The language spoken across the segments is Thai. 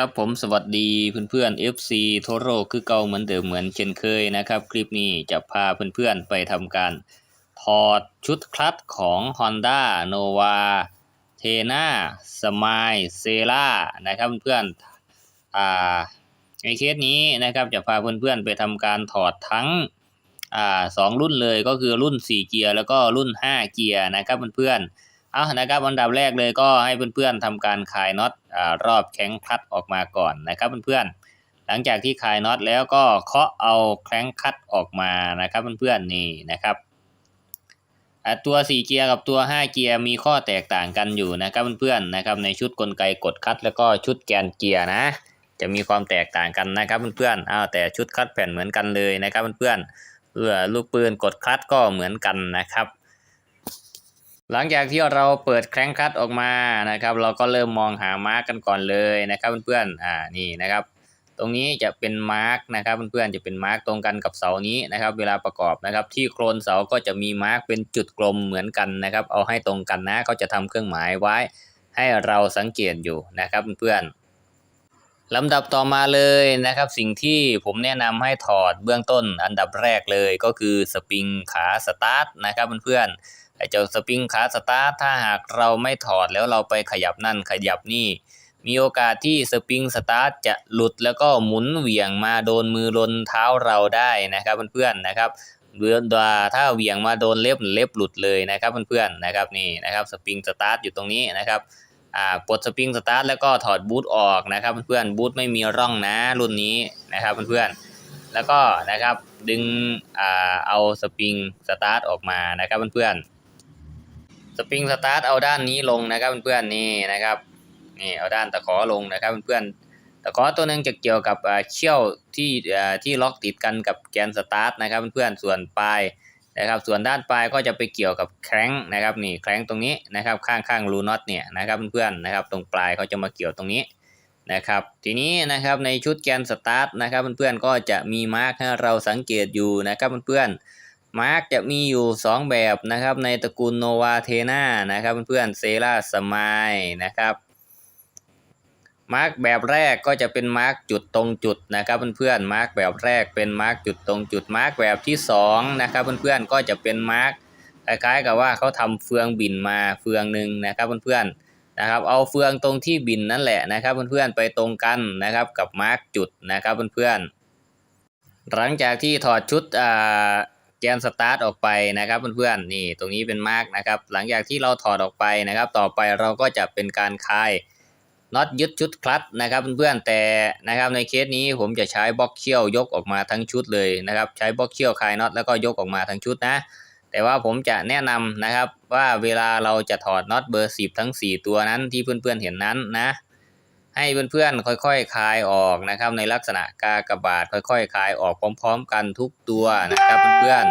ครับผมสวัสดีเพื่อนๆ FC โทโร่คือเก่าเหมือนเดิมเหมือนเช่นเคยนะครับ คลิปนี้จะพาเพื่อนๆไปทำการถอดชุดคลัตช์ของ Honda Nova t e n a Smile c e l a นะครับเพื่อนๆอ่าในเคสนี้นะครับจะพาเพื่อนๆไปทำการถอดทั้งอ่าสองรุ่นเลยก็คือรุ่น 4 เกียร์แล้วก็รุ่น 5 เกียร์นะครับเพื่อนๆ เอานะครับอันดับแรกเลยก็ให้เพื่อนๆทำการคลายน็อตอรอบแข้งคลัตออกมาก่อนนะครับเพื่อนๆหลังจากที่คลายน็อตแล้วก็เคาะเอาแข้งคลัตออกมานะครับเพื่อนๆนี่นะครับตัว 4 เกียร์กับตัว 5 เกียร์มีข้อแตกต่างกันอยู่นะครับเพื่อนๆนะครับในชุดกลไกกดคลัตแล้วก็ชุดแกนเกียร์นะ จะมีความแตกต่างกันนะครับเพื่อนๆอ้าวแต่ชุดคลัตแผ่นเหมือนกันเลยนะครับเพื่อนๆเพื่อลูกปืนกดคลัตก็เหมือนกันนะครับ หลังจากที่เราเปิดแคร้งคลัตช์ออกมานะครับ เราก็เริ่มมองหามาร์กกันก่อนเลยนะครับเพื่อนๆอ่านี่นะครับ ตรงนี้จะเป็นมาร์กนะครับเพื่อนๆจะเป็นมาร์กตรงกันกับเสานี้นะครับ เวลาประกอบนะครับ ที่โครนเสาก็จะมีมาร์กเป็นจุดกลมเหมือนกันนะครับ เอาให้ตรงกันนะเขาจะทำเครื่องหมายไว้ ให้เราสังเกตอยู่นะครับเพื่อนๆลำดับต่อมาเลยนะครับสิ่งที่ผมแนะนำให้ถอดเบื้องต้นอันดับแรกเลยก็คือสปริงขาสตาร์ทนะครับเพื่อนๆ ไอ้เจ้าสปริงขาสตาร์ทถ้าหากเราไม่ถอดแล้วเราไปขยับนั่นขยับนี่ มีโอกาสที่สปริงสตาร์ทจะหลุดแล้วก็หมุนเหวี่ยงมาโดนมือโดนเท้าเราได้นะครับเพื่อนๆนะครับเรือดาถ้าเหวี่ยงมาโดนเล็บเล็บหลุดเลยนะครับเพื่อนๆนะครับนี่นะครับสปริงสตาร์ทอยู่ตรงนี้นะครับอ่าปลดสปริงสตาร์ทแล้วก็ถอดบูทออกนะครับเพื่อนๆบูทไม่มีร่องนะรุ่นนี้นะครับเพื่อนๆแล้วก็นะครับดึงอ่าเอาสปริงสตาร์ทออกมานะครับเพื่อนๆ สปริงสตาร์ทเอาด้านนี้ลงนะครับเพื่อนๆนี่นะครับนี่เอาด้านตะขอลงนะครับเพื่อนๆตะขอตัวหนึงจะเกี่ยวกับเชี่ยวที่ที่ล็อกติดกันกับแกนสตาร์ทนะครับเพื่อนๆส่วนปลายนะครับส่วนด้านปลายก็จะไปเกี่ยวกับแคร้งนะครับนี่แคร้งตรงนี้นะครับข้างๆรูน็อตเนี่ยนะครับเพื่อนๆนะครับตรงปลายเขาจะมาเกี่ยวตรงนี้นะครับทีนี้นะครับในชุดแกนสตาร์ทนะครับเพื่อนๆก็จะมีมาร์กให้เราสังเกตอยู่นะครับเพื่อนๆ มาร์กจะมีอยู่ 2 แบบนะครับ ในตระกูลโนวาเทนานะครับเพื่อนเซราสมายนะครับมาร์กแบบแรกก็จะเป็นมาร์กจุดตรงจุดนะครับเพื่อนๆมาร์กแบบแรกเป็นมาร์กจุดตรงจุดมาร์กแบบที่2นะครับเพื่อนๆก็จะเป็นมาร์กคล้ายๆกับว่าเขาทำเฟืองบินมาเฟืองหนึ่งนะครับเพื่อนๆนะครับ เอาเฟืองตรงที่บินนั่นแหละนะครับเพื่อนๆไปตรงกันนะครับกับมาร์กจุดนะครับเพื่อนๆหลังจากที่ถอดชุดอ่า แกนสตาร์ทออกไปนะครับเพื่อนๆนี่ตรงนี้เป็นมาร์กนะครับหลังจากที่เราถอดออกไปนะครับ ต่อไปเราก็จะเป็นการคลายน็อตยึดชุดคลัตนะครับเพื่อนๆแต่นะครับในเคสนี้ผมจะใช้บล็อกเชี่ยวยกออกมาทั้งชุดเลยนะครับ ใช้บล็อกเชี่ยวคลายน็อตแล้วก็ยกออกมาทั้งชุดนะ แต่ว่าผมจะแนะนำนะครับว่าเวลาเราจะถอดน็อตเบอร์ 10 ทั้ง 4 ตัวนั้นที่เพื่อนๆเห็นนั้นนะ ให้เพื่อนๆค่อยๆคลายออกนะครับ ในลักษณะกากบาทค่อยๆคลายออกพร้อม ๆ กันทุกตัวนะครับเพื่อน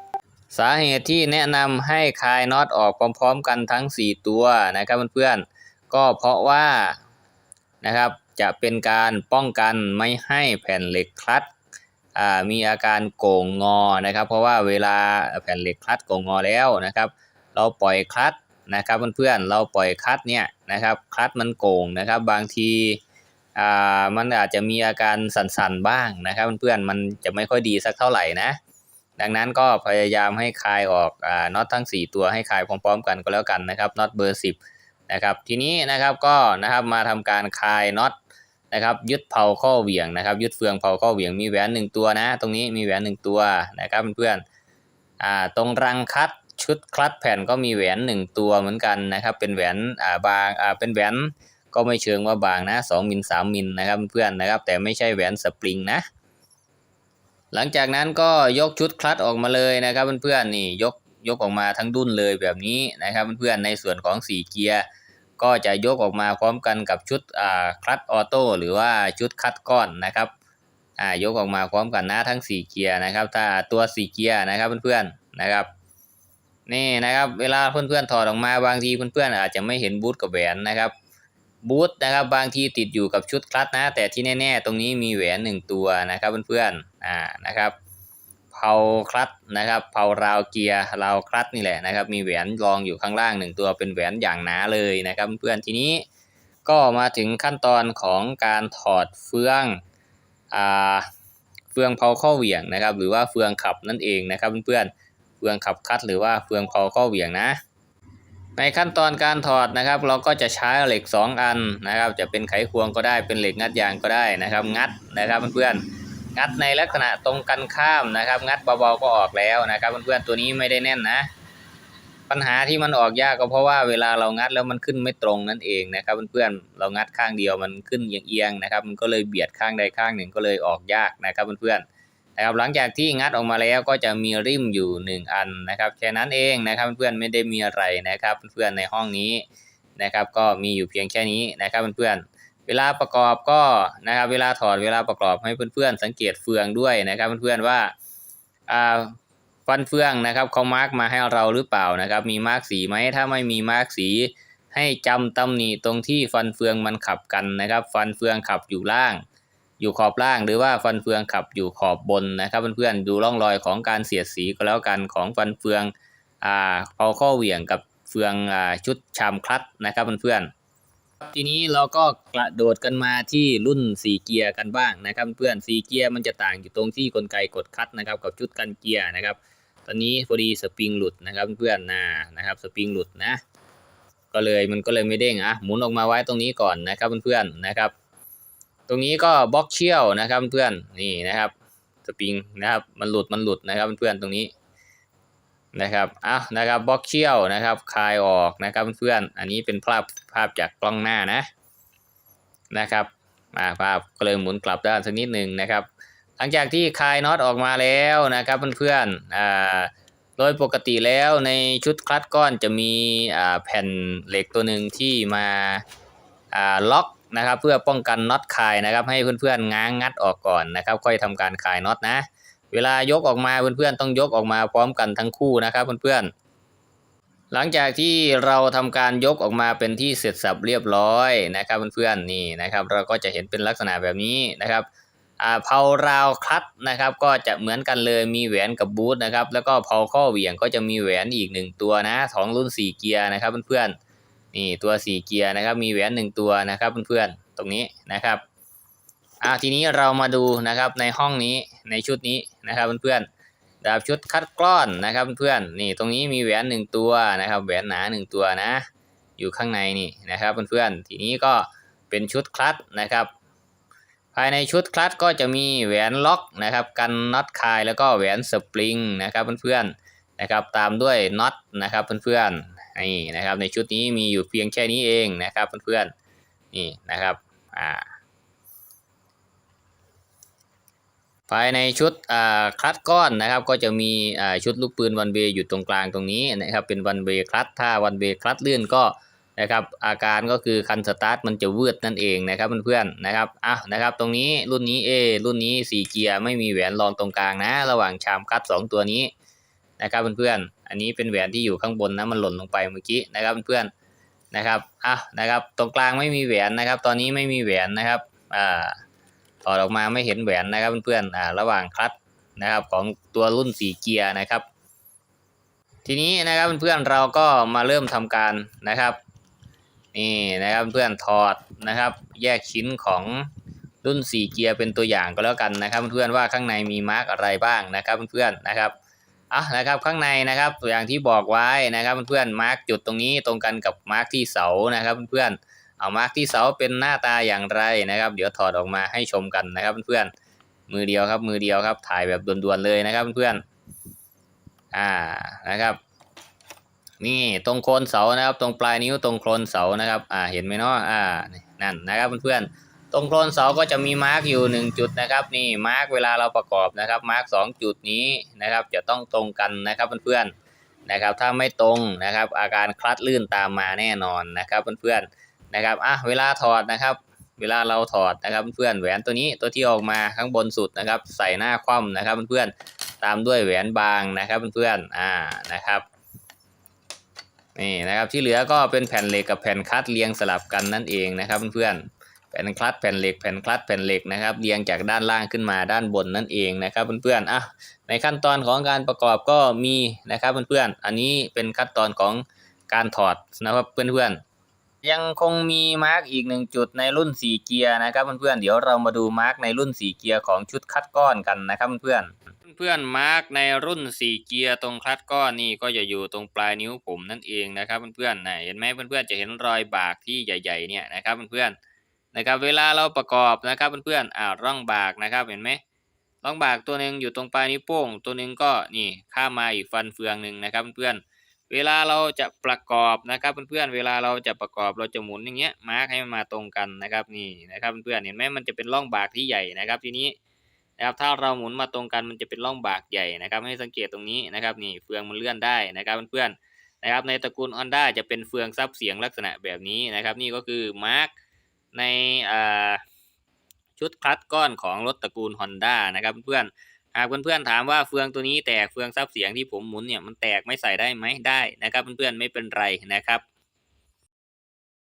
ๆสาเหตุที่แนะนำให้คลายน็อตออกพร้อม ๆ กันทั้ง 4 ตัวนะครับเพื่อนๆก็เพราะว่านะครับจะเป็นการป้องกันไม่ให้แผ่นเหล็กคลัตมีอาการโก่งงอนะครับ เพราะว่าเวลาแผ่นเหล็กคลัตโก่งงอแล้วนะครับ เราปล่อยคลัต นะครับเพื่อนๆเราปล่อยคลัตช์เนี่ยนะครับคลัตช์มันโก่งนะครับบางทีอ่ามันอาจจะมีอาการสั่นๆบ้างนะครับเพื่อนๆมันจะไม่ค่อยดีสักเท่าไหร่นะ ดังนั้นก็พยายามให้คลายออกอ่าน็อตทั้ง 4 ตัวให้คลายพร้อมๆ กันก็แล้วกันนะครับน็อตเบอร์ 10นะครับทีนี้นะครับก็นะครับมาทำการคลายน็อตนะครับยึดเผาข้อเหวี่ยงนะครับยึดเฟืองเผาข้อเหวี่ยงมีแหวนหนึ่งตัวนะ ตรงนี้มีแหวนหนึ่งตัวนะครับเพื่อนๆอ่าตรงรังคัด ชุดคลัตช์แผ่นก็มีแหวนหนึ่งตัวเหมือนกันนะครับ เป็นแหวนอ่าบางอ่าเป็นแหวนก็ไม่เชิงว่าบางนะสองมิลสามมิลนะครับเพื่อนนะครับ แต่ไม่ใช่แหวนสปริงนะ หลังจากนั้นก็ยกชุดคลัตช์ออกมาเลยนะครับเพื่อนๆนี่ยกยกออกมาทั้งดุนเลยแบบนี้นะครับเพื่อนๆในส่วนของสี่เกียร์ก็จะยกออกมาพร้อมกันกับชุดอ่าคลัตออโต้หรือว่าชุดคัดก้อนนะครับอ่ายกออกมาพร้อมกันนะทั้ง 4 เกียร์นะครับ ถ้าตัว 4 เกียร์นะครับเพื่อนๆนะครับ นี่นะครับ เวลาเพื่อนๆถอดออกมาบางทีเพื่อนๆอาจจะไม่เห็นบูทกับแหวนนะครับบูทนะครับบางทีติดอยู่กับชุดคลัตนะ แต่ที่แน่ๆ ตรงนี้มีแหวนหนึ่งตัวนะครับเพื่อนๆอ่านะครับเพาคลัตนะครับเพาราวเกียร์ราวคลัตนี่แหละนะครับ มีแหวนรองอยู่ข้างล่างหนึ่งตัวเป็นแหวนอย่างหนาเลยนะครับเพื่อนๆทีนี้ก็มาถึงขั้นตอนของการถอดเฟืองอ่าเฟืองเผาข้อเหวี่ยงนะครับ หรือว่าเฟืองขับนั่นเองนะครับเพื่อนๆ เฟืองขับคัดหรือว่าเฟืองเผาข้อเหวี่ยงนะ ในขั้นตอนการถอดนะครับ เราก็จะใช้เหล็ก 2 อันนะครับ จะเป็นไขควงก็ได้เป็นเหล็กงัดยางก็ได้นะครับ งัดนะครับเพื่อนๆงัดในลักษณะตรงกันข้ามนะครับ งัดเบาๆก็ออกแล้วนะครับเพื่อนๆตัวนี้ไม่ได้แน่นนะปัญหาที่มันออกยากก็เพราะว่าเวลาเรางัดแล้วมันขึ้นไม่ตรงนั่นเองนะครับเพื่อนๆเรางัดข้างเดียวมันขึ้นเอียงๆนะครับ มันก็เลยเบียดข้างใดข้างหนึ่งก็เลยออกยากนะครับเพื่อนๆ นะครับหลังจากที่งัดออกมาแล้วก็จะมีริมอยู่หนึ่งอันนะครับแค่นั้นเองนะครับเพื่อนๆไม่ได้มีอะไรนะครับเพื่อนๆในห้องนี้นะครับก็มีอยู่เพียงแค่นี้นะครับเพื่อนๆเวลาประกอบก็นะครับเวลาถอดเวลาประกอบให้เพื่อนๆสังเกตเฟืองด้วยนะครับเพื่อนๆว่าอ่าฟันเฟืองนะครับเขามาร์กมาให้เราหรือเปล่านะครับมีมาร์กสีไหมถ้าไม่มีมาร์กสีให้จำตำหนิตรงที่ฟันเฟืองมันขับกันนะครับ ฟันเฟืองขับอยู่ล่าง อยู่ขอบล่างหรือว่าฟันเฟืองขับอยู่ขอบบนนะครับเพื่อนๆดูร่องรอยของการเสียดสีก็แล้วกันของฟันเฟืองอ่าเผาข้อเหวี่ยงกับเฟืองอ่าชุดชามคลัตนะครับเพื่อนๆทีนี้เราก็กระโดดกันมาที่รุ่นสี่เกียร์กันบ้างนะครับ เพื่อนสี่เกียร์มันจะต่างอยู่ตรงที่กลไกกดคัดนะครับ กับชุดกันเกียร์นะครับ ตอนนี้พอดีสปริงหลุดนะครับเพื่อนๆนะนะครับสปริงหลุดนะ ก็เลยมันก็เลยไม่เด้งอะหมุนออกมาไว้ตรงนี้ก่อนนะครับเพื่อนๆนะครับ ตรงนี้ก็บล็อกเชี่ยวนะครับเพื่อนนี่นะครับสปริงนะครับมันหลุดมันหลุดนะครับเพื่อนตรงนี้นะครับอะนะครับบล็อกเชี่ยวนะครับคลายออกนะครับเพื่อนอันนี้เป็นภาพภาพจากกล้องหน้านะนะครับอ่าภาพก็เลยหมุนกลับด้านสักนิดหนึ่งนะครับ หลังจากที่คลายน็อตออกมาแล้วนะครับเพื่อนๆอ่าโดยปกติแล้วในชุดคลัตช์ก้อนจะมีแผ่นเหล็กตัวหนึ่งที่มาล็อก นะครับ เพื่อป้องกันน็อตคลายนะครับ ให้เพื่อนๆง้างงัดออกก่อนนะครับ ค่อยทำการคลายน็อตนะ เวลายกออกมาเพื่อนๆต้องยกออกมาพร้อมกันทั้งคู่นะครับเพื่อนๆหลังจากที่เราทำการยกออกมาเป็นที่เสร็จสับเรียบร้อยนะครับเพื่อนๆนี่นะครับ เราก็จะเห็นเป็นลักษณะแบบนี้นะครับอ่าเพาราวคลัตนะครับ ก็จะเหมือนกันเลยมีแหวนกับบูทนะครับ แล้วก็เพาข้อเหวี่ยงก็จะมีแหวนอีกหนึ่งตัวนะของรุ่น 4 เกียร์นะครับเพื่อนๆ นี่ตัว 4 เกียร์นะครับ มีแหวนหนึ่งตัวนะครับเพื่อนๆตรงนี้นะครับอ่าทีนี้เรามาดูนะครับในห้องนี้ในชุดนี้นะครับเพื่อนๆดาบชุดคัดกล้อนนะครับเพื่อนๆนี่ตรงนี้มีแหวนหนึ่งตัวนะครับแหวนหนาหนึ่งตัวนะ อยู่ข้างในนี่นะครับเพื่อนๆทีนี้ก็เป็นชุดคลัตช์นะครับ ภายในชุดคลัตช์ก็จะมีแหวนล็อกนะครับ กันน็อตคายแล้วก็แหวนสปริงนะครับเพื่อนๆนะครับตามด้วยน็อตนะครับเพื่อนๆ นี่นะครับในชุดนี้มีอยู่เพียงแค่นี้เองนะครับเพื่อนๆนี่นะครับอ่าภายในชุดอ่าคลัตช์ก้อนนะครับ ก็จะมีอ่าชุดลูกปืนวันเบย์อยู่ตรงกลางตรงนี้นะครับ เป็นวันเบย์คลัตช์ถ้าวันเบย์คลัตช์เลื่อนก็นะครับ อาการก็คือคันสตาร์ทมันจะวืดนั่นเองนะครับเพื่อนๆนะครับอะนะครับ ตรงนี้รุ่นนี้เอรุ่นนี้สี่เกียร์ไม่มีแหวนรองตรงกลางนะ ระหว่างชามคัดสองตัวนี้นะครับเพื่อนๆ อันนี้เป็นแหวนที่อยู่ข้างบนนะมันหล่นลงไปเมื่อกี้นะครับเพื่อนๆนะครับอะนะครับ ตรงกลางไม่มีแหวนนะครับ ตอนนี้ไม่มีแหวนนะครับอ่าถอดออกมาไม่เห็นแหวนนะครับเพื่อนๆอ่าระหว่างคลัตนะครับของตัวรุ่นสี่เกียร์นะครับ ทีนี้นะครับเพื่อนๆเราก็มาเริ่มทำการนะครับนี่นะครับเพื่อนถอดนะครับ แยกชิ้นของรุ่น 4 เกียร์เป็นตัวอย่างก็แล้วกันนะครับ เพื่อนว่าข้างในมีมาร์กอะไรบ้างนะครับเพื่อนๆนะครับ อะนะครับข้างในนะครับตัวอย่างที่บอกไว้นะครับเพื่อนมาร์กจุดตรงนี้ตรงกันกับมาร์กที่เสานะครับเพื่อนๆเอามาร์กที่เสาเป็นหน้าตาอย่างไรนะครับ เดี๋ยวถอดออกมาให้ชมกันนะครับเพื่อนๆมือเดียวครับมือเดียวครับถ่ายแบบด่วนๆเลยนะครับเพื่อนๆอ่านะครับ นี่ตรงโคนเสานะครับ ตรงปลายนิ้วตรงโคนเสานะครับ อ่าเห็นไหมเนาะอ่านั่นนะครับเพื่อนๆ ตรงโคนเสาก็จะมีมาร์กอยู่หนึ่งจุดนะครับนี่มาร์กเวลาเราประกอบนะครับมาร์กสองจุดนี้นะครับจะต้องตรงกันนะครับเพื่อนๆนะครับถ้าไม่ตรงนะครับอาการคลัดลื่นตามมาแน่นอนนะครับเพื่อนๆนะครับอะเวลาถอดนะครับ เวลาเราถอดนะครับเพื่อนๆแหวนตัวนี้ตัวที่ออกมาข้างบนสุดนะครับ ใส่หน้าคว่ำนะครับเพื่อนๆตามด้วยแหวนบางนะครับเพื่อนๆอ่านะครับนี่นะครับที่เหลือก็เป็นแผ่นเหล็กกับแผ่นคลัตช์เรียงสลับกันนั่นเองนะครับเพื่อนๆ แผ่นคลัตแผ่นเหล็กแผ่นคลัตแผ่นเหล็กนะครับเรียงจากด้านล่างขึ้นมาด้านบนนั่นเองนะครับเพื่อนๆอะในขั้นตอนของการประกอบก็มีนะครับเพื่อนๆอันนี้เป็นขั้นตอนของการถอดนะครับเพื่อนยังคงมีมาร์กอีกหนึ่งจุดในรุ่น 4 เกียร์นะครับเพื่อนๆเดี๋ยวเรามาดูมาร์กในรุ่น 4 เกียร์ของชุดคัดก้อนกันนะครับเพื่อนๆเพื่อนๆมาร์กในรุ่น 4 เกียร์ตรงคัดก้อนนี่ก็จะอยู่ตรงปลายนิ้วผมนั่นเองนะครับเพื่อนๆนะเห็นไหมเพื่อนๆจะเห็นรอยบากที่ใหญ่ ๆเนี่ยนะครับเพื่อนๆ นะครับเวลาเราประกอบนะครับเพื่อนๆอ่าร่องบากนะครับเห็นไหมร่องบากตัวหนึ่งอยู่ตรงปลายนิ้วโป้ง ตัวหนึ่งก็นี่ข้ามาอีกฟันเฟืองหนึ่งนะครับเพื่อนๆเวลาเราจะประกอบนะครับเพื่อนๆเวลาเราจะประกอบเราจะหมุนอย่างเงี้ยมาร์กให้มันมาตรงกันนะครับนี่นะครับเพื่อนๆเห็นไหมมันจะเป็นร่องบากที่ใหญ่นะครับทีนี้นะครับถ้าเราหมุนมาตรงกันมันจะเป็นร่องบากใหญ่นะครับ ให้สังเกตตรงนี้นะครับนี่เฟืองมันเลื่อนได้นะครับเพื่อนๆนะครับในตระกูล Honda จะเป็นเฟืองซับเสียงลักษณะแบบนี้นะครับ นี่ก็คือมาร์ก ในชุดคลัตช์ก้อนของรถตระกูล Honda นะครับเพื่อนหากเพื่อนๆถามว่าเฟืองตัวนี้แตกเฟืองซับเสียงที่ผมหมุนเนี่ยมันแตกไม่ใส่ได้ไหมได้นะครับเพื่อนๆไม่เป็นไรนะครับ